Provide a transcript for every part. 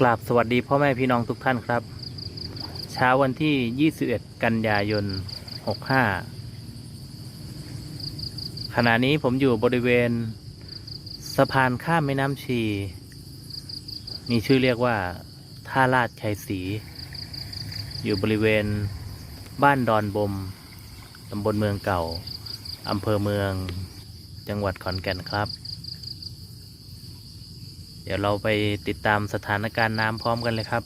กราบสวัสดีพ่อแม่พี่น้องทุกท่านครับ เช้าวันที่ 21 กันยายน 65 ขณะนี้ผมอยู่บริเวณ สะพานข้ามแม่น้ำชี มีชื่อเรียกว่า ท่าลาดชัยศรีอยู่บริเวณบ้านดอนบมตำบลเมืองเก่าอำเภอเมือง จังหวัดขอนแก่นครับ เดี๋ยวเราไปติดตามสถานการณ์น้ำพร้อมกันเลยครับ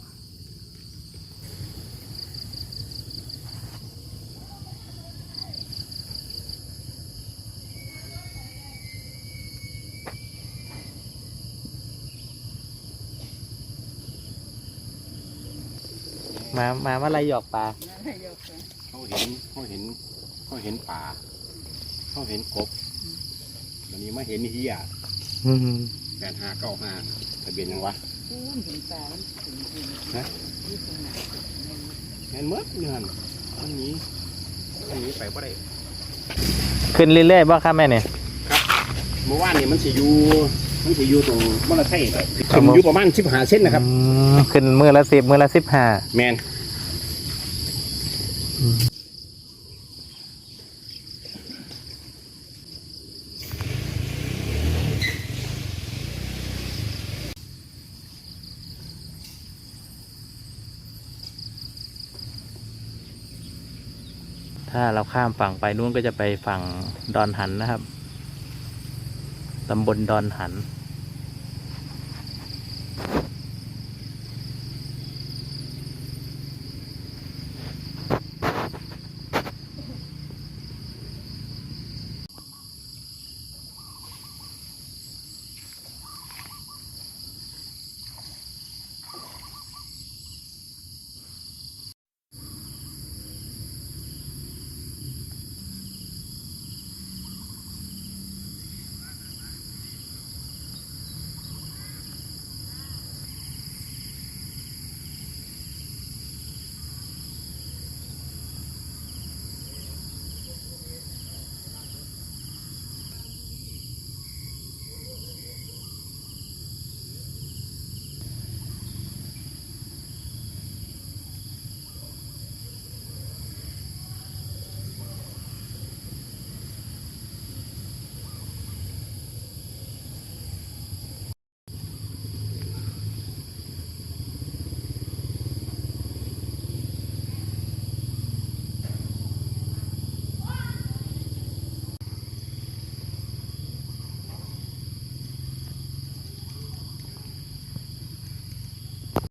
มา มาว่าอะไรหยอกปลาเขาเห็นเขาเห็นเขาเห็นป่าเขาเห็นกบวันนี้มาเห็นเฮีย แปดห้าเก้าห้าทะเบียนยังวะเห็นเมื่อเดือนวันนี้วันนี้ไปก็ได้ขึ้นเรื่อยๆบ่ครับแม่เนี่ยเมื่อวานนี่มันสิอยู่มันสิอยู่ตรงมอเตอร์ไซค์ขึ้นอยู่ประมาณสิบห้าเส้นนะครับอืมขึ้นมือละสิบมือละสิบห้าแมน ถ้าเราข้ามฝั่งไปนู้นก็จะไปฝั่งดอนหันนะครับตำบลดอนหัน